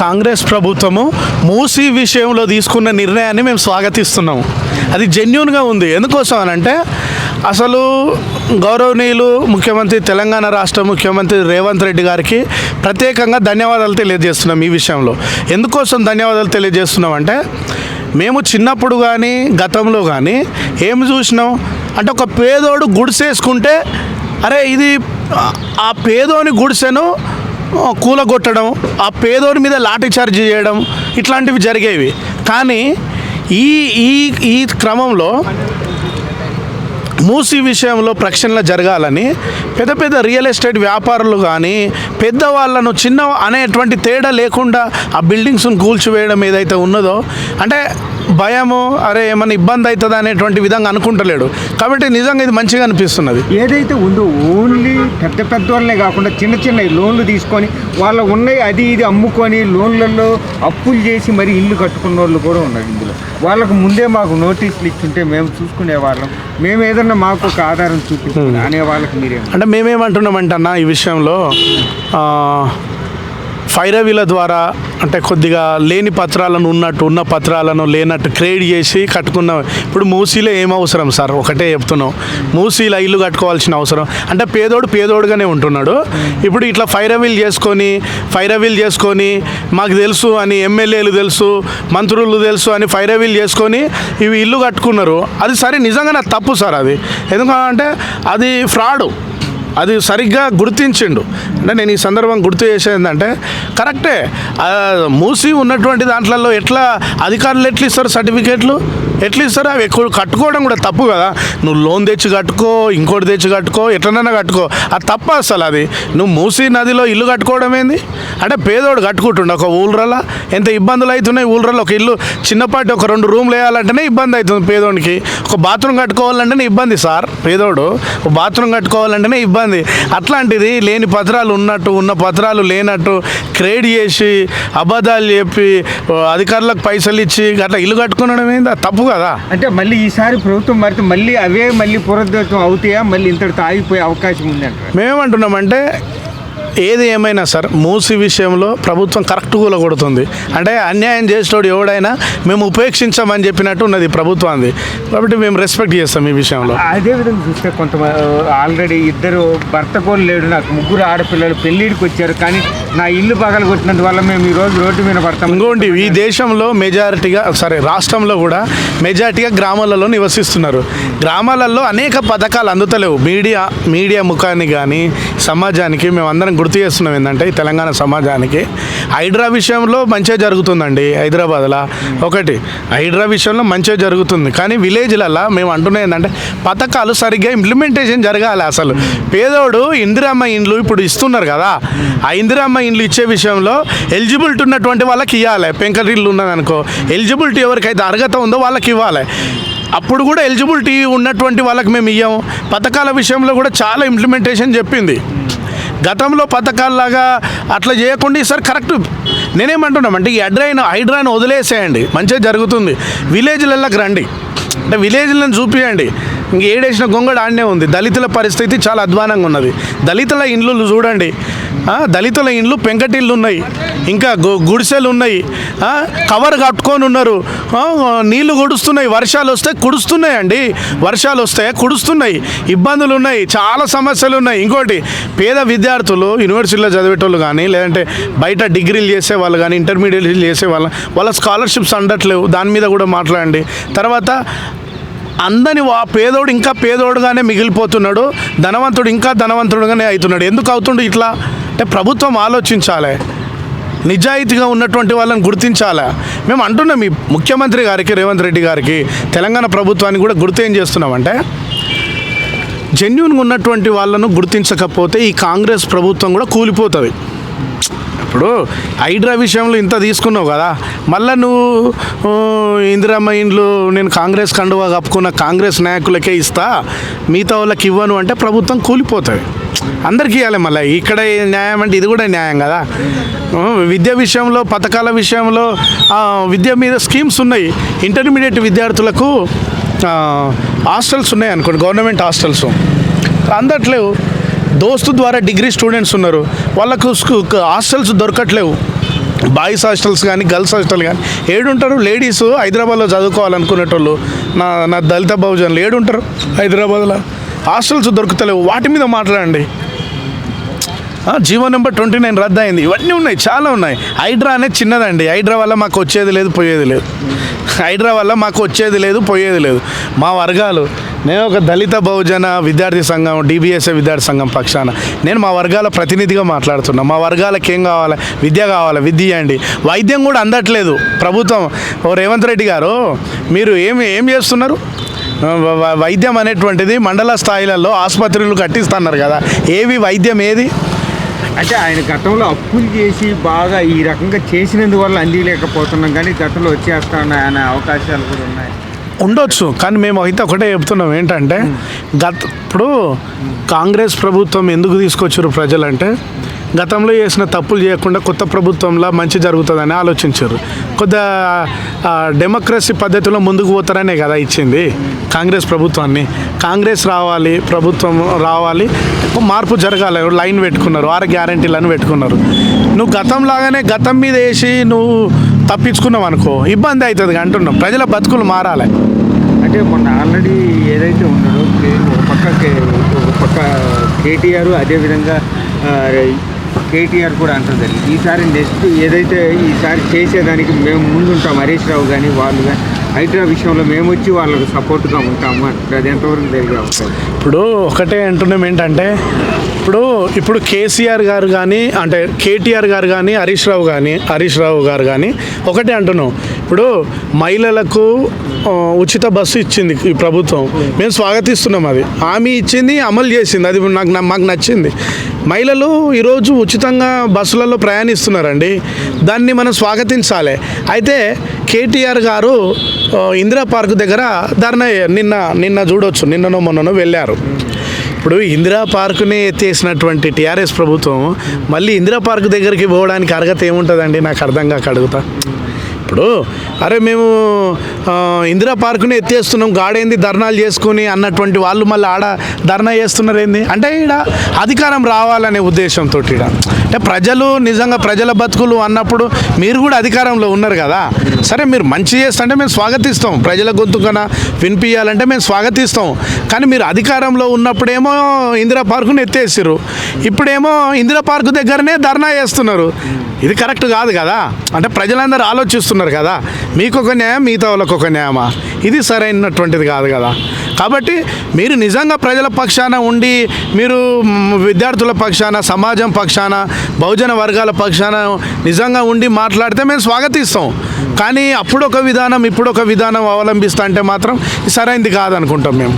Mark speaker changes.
Speaker 1: కాంగ్రెస్ ప్రభుత్వము మూసీ విషయంలో తీసుకున్న నిర్ణయాన్ని మేము స్వాగతిస్తున్నాము. అది జెన్యున్గా ఉంది. ఎందుకోసం అని అంటే అసలు గౌరవనీయులు ముఖ్యమంత్రి తెలంగాణ రాష్ట్ర ముఖ్యమంత్రి రేవంత్ రెడ్డి గారికి ప్రత్యేకంగా ధన్యవాదాలు తెలియజేస్తున్నాం ఈ విషయంలో. ఎందుకోసం ధన్యవాదాలు తెలియజేస్తున్నామంటే మేము చిన్నప్పుడు కానీ గతంలో కానీ ఏం చూసినాం? అంటే ఒక పేదోడు గుడిసేసుకుంటే అరే ఇది ఆ- పేదోని గుడిసెను కూలగొట్టడం ఆ పేదోడి మీద లాఠీ చార్జ్ చేయడం ఇట్లాంటివి జరిగేవి. కానీ ఈ ఈ ఈ క్రమంలో మూసీ విషయంలో ప్రక్షణలు జరగాలని పెద్ద పెద్ద రియల్ ఎస్టేట్ వ్యాపారులు కానీ పెద్దవాళ్ళను చిన్న అనేటువంటి తేడా లేకుండా ఆ బిల్డింగ్స్ను కూల్చివేయడం ఏదైతే ఉన్నదో అంటే భయము అరే ఏమైనా ఇబ్బంది అవుతుందా అనేటువంటి విధంగా అనుకుంటలేడు. కాబట్టి నిజంగా ఇది మంచిగా అనిపిస్తున్నది.
Speaker 2: ఏదైతే ఉందో ఓన్లీ పెద్ద పెద్ద వాళ్ళనే కాకుండా చిన్న చిన్న లోన్లు తీసుకొని వాళ్ళ ఉన్నాయి అది ఇది అమ్ముకొని లోన్లలో అప్పులు చేసి మరి ఇల్లు కట్టుకున్న వాళ్ళు కూడా ఉన్నారు ఇందులో. వాళ్ళకు ముందే మాకు నోటీసులు ఇచ్చుంటే మేము చూసుకునే వాళ్ళం మేము ఏదన్నా మాకు ఒక ఆధారం చూపించుకుని అనే వాళ్ళకి మీరేం
Speaker 1: అంటే మేమేమంటున్నామంటే అన్న ఈ విషయంలో ఫైరవీల ద్వారా అంటే కొద్దిగా లేని పత్రాలను ఉన్నట్టు ఉన్న పత్రాలను లేనట్టు క్రియేట్ చేసి కట్టుకున్నాం ఇప్పుడు మూసీలో ఏం అవసరం సార్? ఒకటే చెప్తున్నాం. మూసీలో ఇల్లు కట్టుకోవాల్సిన అవసరం. అంటే పేదోడు పేదోడుగానే ఉంటున్నాడు. ఇప్పుడు ఇట్లా ఫైరవీల్ చేసుకొని ఫైరవీల్ చేసుకొని మాకు తెలుసు అని ఎమ్మెల్యేలు తెలుసు మంత్రులు తెలుసు అని ఫైరవీల్ చేసుకొని ఇవి ఇల్లు కట్టుకున్నారు. అది సరే నిజంగా నాకు తప్పు సార్ అది. ఎందుకంటే అది ఫ్రాడు. అది సరిగ్గా గుర్తించిండు. అంటే నేను ఈ సందర్భం గుర్తు చేసేదంటే కరెక్టే. మూసి ఉన్నటువంటి దాంట్లలో ఎట్లా అధికారులు ఎట్లా ఇస్తారు సర్టిఫికేట్లు? ఎట్లా ఇస్తారు? అవి ఎక్కువ కట్టుకోవడం కూడా తప్పు కదా. నువ్వు లోన్ తెచ్చి కట్టుకో ఇంకోటి తెచ్చి కట్టుకో ఎట్లనైనా కట్టుకో. అది తప్ప అసలు అది. నువ్వు మూసీ నదిలో ఇల్లు కట్టుకోవడం ఏంది? అంటే పేదోడు కట్టుకుంటుండే ఒక ఊళ్ళలో. ఎంత ఇబ్బందులు అవుతున్నాయి ఊళ్ళలో? ఒక ఇల్లు చిన్నపాటి ఒక రెండు రూమ్లు వేయాలంటేనే ఇబ్బంది అవుతుంది పేదోడికి ఒక బాత్రూమ్ కట్టుకోవాలంటేనే ఇబ్బంది సార్ పేదోడు. ఒక బాత్రూమ్ కట్టుకోవాలంటేనే ఇబ్బంది అట్లాంటిది లేని పత్రాలు ఉన్నట్టు ఉన్న పత్రాలు లేనట్టు క్రియేట్ చేసి అబద్ధాలు చెప్పి అధికారులకు పైసలు ఇచ్చి అట్లా ఇల్లు కట్టుకునడం ఏంది? తప్పు కదా.
Speaker 2: అంటే మళ్ళీ ఈసారి ప్రభుత్వం మారితే మళ్ళీ అవే మళ్ళీ పునరుద్ధృతం అవుతాయా? మళ్ళీ ఇంతటితో ఆగిపోయే అవకాశం ఉంది అంటారు
Speaker 1: మేమేమంటున్నామంటే ఏది ఏమైనా సార్ మూసి విషయంలో ప్రభుత్వం కరెక్ట్ కూలగొడుతుంది. అంటే అన్యాయం చేసేటోడు ఎవడైనా మేము ఉపేక్షించామని చెప్పినట్టు ఉన్నది ప్రభుత్వాన్ని కాబట్టి మేము రెస్పెక్ట్ చేస్తాం ఈ విషయంలో.
Speaker 2: అదే విధంగా చూస్తే కొంత ఆల్రెడీ ఇద్దరు భర్త కూడా లేడు నాకు ముగ్గురు ఆడపిల్లలు పెళ్ళిడికి వచ్చారు కానీ నా ఇల్లు పగల కొట్టినందువల్ల మేము ఈ రోజు రోడ్డు మీద పడతాం.
Speaker 1: ఇంకోటి ఈ దేశంలో మెజారిటీగా సరే రాష్ట్రంలో కూడా మెజారిటీగా గ్రామాలలో నివసిస్తున్నారు. గ్రామాలలో అనేక పథకాలు అందుతలేవు. మీడియా మీడియా ముఖాన్ని కానీ సమాజానికి మేము అందరం గుర్తు చేస్తున్నాం ఏంటంటే ఈ తెలంగాణ సమాజానికి హైడ్రా విషయంలో మంచిగా జరుగుతుందండి హైదరాబాద్లో. ఒకటి హైడ్రా విషయంలో మంచిగా జరుగుతుంది. కానీ విలేజ్లలో మేము అంటున్నాం ఏంటంటే పథకాలు సరిగ్గా ఇంప్లిమెంటేషన్ జరగాలి అసలు. పేదోడు ఇందిరామ్మ ఇండ్లు ఇప్పుడు ఇస్తున్నారు కదా. ఆ ఇందిరామ్మ ఇండ్లు ఇచ్చే విషయంలో ఎలిజిబిలిటీ ఉన్నటువంటి వాళ్ళకి ఇవ్వాలి పెంకటిల్లు ఉన్నదనుకో ఎలిజిబిలిటీ ఎవరికైతే అర్హత ఉందో వాళ్ళకి ఇవ్వాలి. అప్పుడు కూడా ఎలిజిబిలిటీ ఉన్నటువంటి వాళ్ళకి మేము ఇయ్యాము. పథకాల విషయంలో కూడా చాలా ఇంప్లిమెంటేషన్ చెప్పింది. గతంలో పథకాల్లాగా అట్లా చేయకుండా ఈసారి కరెక్ట్. నేనేమంటున్నామంటే ఈ అడ్రైన్ హైడ్రాన్ వదిలేసేయండి. మంచిగా జరుగుతుంది. విలేజ్లలోకి రండి. అంటే విలేజ్లను చూపియండి. ఇంక ఏడేసిన గొంగడు ఆడనే ఉంది. దళితుల పరిస్థితి చాలా అధ్వానంగా ఉన్నది. దళితుల ఇండ్లు చూడండి. దళితుల ఇండ్లు పెంకటిళ్ళు ఉన్నాయి. ఇంకా గు- గుడిసెలు ఉన్నాయి. కవర్ కట్టుకొని ఉన్నారు. నీళ్ళు కుడుస్తున్నాయి వర్షాలు వస్తే కుడుస్తున్నాయి అండి వర్షాలు వస్తే కుడుస్తున్నాయి. ఇబ్బందులు ఉన్నాయి. చాలా సమస్యలు ఉన్నాయి. ఇంకోటి పేద విద్యార్థులు యూనివర్సిటీలో చదివేటోళ్ళు కానీ లేదంటే బయట డిగ్రీలు చేసే వాళ్ళు కానీ ఇంటర్మీడియట్లు చేసే వాళ్ళు వాళ్ళ స్కాలర్షిప్స్ అందట్లేవు. దాని మీద కూడా మాట్లాడండి. తర్వాత అందని వా పేదోడు ఇంకా పేదోడుగానే మిగిలిపోతున్నాడు ధనవంతుడు ఇంకా ధనవంతుడుగానే అవుతున్నాడు. ఎందుకు అవుతుండు ఇట్లా? అంటే ప్రభుత్వం ఆలోచించాలి. నిజాయితీగా ఉన్నటువంటి వాళ్ళని గుర్తించాలా? మేము అంటున్నాం ఈ ముఖ్యమంత్రి గారికి రేవంత్ రెడ్డి గారికి తెలంగాణ ప్రభుత్వానికి కూడా గుర్తు ఏం చేస్తున్నామంటే జెన్యున్గా ఉన్నటువంటి వాళ్ళను గుర్తించకపోతే ఈ కాంగ్రెస్ ప్రభుత్వం కూడా కూలిపోతుంది. ఇప్పుడు హైడ్రా విషయంలో ఇంత తీసుకున్నావు కదా మళ్ళీ నువ్వు ఊ, ఇందిరమ్మ ఇండ్లు నేను కాంగ్రెస్ కండువా కప్పుకున్న కాంగ్రెస్ నాయకులకే ఇస్తా మిగతా వాళ్ళకి ఇవ్వను అంటే ప్రభుత్వం కూలిపోతుంది. అందరికీ ఇవ్వాలి మళ్ళీ ఇక్కడ న్యాయం అంటే ఇది కూడా న్యాయం కదా. విద్య విషయంలో పథకాల విషయంలో విద్య మీద స్కీమ్స్ ఉన్నాయి. ఇంటర్మీడియట్ విద్యార్థులకు హాస్టల్స్ ఉన్నాయి అనుకోండి గవర్నమెంట్ హాస్టల్స్. అందట్లేవు. దోస్తు ద్వారా డిగ్రీ స్టూడెంట్స్ ఉన్నారు. వాళ్ళకు హాస్టల్స్ దొరకట్లేవు. బాయ్స్ హాస్టల్స్ కానీ గర్ల్స్ హాస్టల్ కానీ ఏడుంటారు లేడీస్ హైదరాబాద్లో చదువుకోవాలనుకునేటోళ్ళు. నా నా దళిత బహుజనులు ఏడుంటారు హైదరాబాద్లో. హాస్టల్స్ దొరుకుతలేవు. వాటి మీద మాట్లాడండి. జీవో నెంబర్ ట్వంటీ నైన్ రద్దు అయింది ఇవన్నీ ఉన్నాయి చాలా ఉన్నాయి. హైడ్రా అనేది చిన్నదండి. హైడ్రా వల్ల మాకు వచ్చేది లేదు పోయేది లేదు. హైడ్రా వల్ల మాకు వచ్చేది లేదు పోయేది లేదు. మా వర్గాలు నేను ఒక దళిత బహుజన విద్యార్థి సంఘం డిబిఎస్ఏ విద్యార్థి సంఘం పక్షాన. నేను మా వర్గాల ప్రతినిధిగా మాట్లాడుతున్నా. మా వర్గాలకు ఏం కావాలి? విద్య కావాలి? విద్య ఇవ్వండి. వైద్యం కూడా అందట్లేదు ప్రభుత్వం. ఓ రేవంత్ రెడ్డి గారు మీరు ఏమి ఏం చేస్తున్నారు? వ- వైద్యం అనేటువంటిది మండల స్థాయిలలో ఆసుపత్రులు కట్టిస్తున్నారు కదా. ఏవి వైద్యం ఏది?
Speaker 2: అంటే ఆయన గతంలో అప్పులు చేసి బాగా ఈ రకంగా చేసినందువల్ల అందిలేకపోతున్నాం కానీ గతంలో వచ్చేస్తా ఉన్నాయి అనే అవకాశాలు కూడా ఉన్నాయి.
Speaker 1: ఉండొచ్చు కానీ మేము అయితే ఒకటే చెప్తున్నాం ఏంటంటే గత ఇప్పుడు కాంగ్రెస్ ప్రభుత్వం ఎందుకు తీసుకొచ్చారు ప్రజలంటే గతంలో చేసిన తప్పులు చేయకుండా కొత్త ప్రభుత్వంలో మంచి జరుగుతుందని ఆలోచించారు. కొద్దిగా డెమోక్రసీ పద్ధతిలో ముందుకు పోతారనే కదా ఇచ్చింది కాంగ్రెస్ ప్రభుత్వాన్ని. కాంగ్రెస్ రావాలి ప్రభుత్వం రావాలి మార్పు జరగాలి. లైన్ పెట్టుకున్నారు ఆరు గ్యారంటీలను పెట్టుకున్నారు. నువ్వు గతం లాగానే గతం మీద వేసి నువ్వు తప్పించుకున్నావు అనుకో ఇబ్బంది అవుతుంది అంటున్నాం ప్రజల బతుకులు మారాలి.
Speaker 2: అంటే మొన్న ఆల్రెడీ ఏదైతే ఉన్నాడో ఒక పక్క ఒక పక్క కేటీఆర్ అదేవిధంగా కేటీఆర్ కూడా అంటారు ఈసారి నెక్స్ట్ ఏదైతే ఈసారి చేసేదానికి మేము ముందుంటాం హరీష్ రావు కానీ వాళ్ళు కానీ హైడ్రా విషయంలో మేము వచ్చి వాళ్ళకు సపోర్ట్గా ఉంటాము అంటారు. అది ఎంతవరకు జరిగే అవసరం
Speaker 1: ఇప్పుడు ఒకటే అంటున్నాం ఏంటంటే ఇప్పుడు ఇప్పుడు కేసీఆర్ గారు కానీ అంటే కేటీఆర్ గారు కానీ హరీష్ రావు కానీ హరీష్ రావు గారు కానీ ఒకటే అంటున్నాం. ఇప్పుడు మహిళలకు ఉచిత బస్సు ఇచ్చింది ఈ ప్రభుత్వం. మేము స్వాగతిస్తున్నాం అది. హామీ ఇచ్చింది అమలు చేసింది. అది నాకు మాకు నచ్చింది. మహిళలు ఈరోజు ఉచితంగా బస్సులలో ప్రయాణిస్తున్నారండి. దాన్ని మనం స్వాగతించాలి. అయితే కేటీఆర్ గారు ఇందిరా పార్క్ దగ్గర ధర్నా నిన్న నిన్న చూడొచ్చు. నిన్ననో మొన్ననో వెళ్ళారు. ఇప్పుడు ఇందిరా పార్కుని ఎత్తేసినటువంటి టీఆర్ఎస్ ప్రభుత్వం మళ్ళీ ఇందిరా పార్క్ దగ్గరికి పోవడానికి అర్హత ఏముంటుందండి? నాకు అర్థం కాక అడుగుతా. ఇప్పుడు అరే మేము ఇందిరా పార్కుని ఎత్తేస్తున్నాం. గాడేంది? ధర్నాలు చేసుకుని అన్నటువంటి వాళ్ళు మళ్ళీ ఆడ ధర్నా చేస్తున్నారు ఏంది అంటే ఈడ అధికారం రావాలనే ఉద్దేశంతో ఈడ. అంటే ప్రజలు నిజంగా ప్రజల బతుకులు అన్నప్పుడు మీరు కూడా అధికారంలో ఉన్నారు కదా. సరే మీరు మంచి చేస్తుంటే మేము స్వాగతిస్తాం. ప్రజల గొంతుకన వినిపించాలంటే మేము స్వాగతిస్తాం. కానీ మీరు అధికారంలో ఉన్నప్పుడేమో ఇందిరా పార్కుని ఎత్తేసారు ఇప్పుడేమో ఇందిరా పార్కు దగ్గరనే ధర్నా చేస్తున్నారు. ఇది కరెక్ట్ కాదు కదా. అంటే ప్రజలందరూ ఆలోచిస్తున్నారు కదా. మీకు ఒక న్యాయం మిగతా వాళ్ళకు ఒక న్యాయమా? ఇది సరైనటువంటిది కాదు కదా. కాబట్టి మీరు నిజంగా ప్రజల పక్షాన ఉండి మీరు విద్యార్థుల పక్షాన సమాజం పక్షాన బహుజన వర్గాల పక్షాన నిజంగా ఉండి మాట్లాడితే మేము స్వాగతిస్తాం. కానీ అప్పుడు ఒక విధానం ఇప్పుడు ఒక విధానం అవలంబిస్తా అంటే మాత్రం సరైనది కాదనుకుంటాం మేము.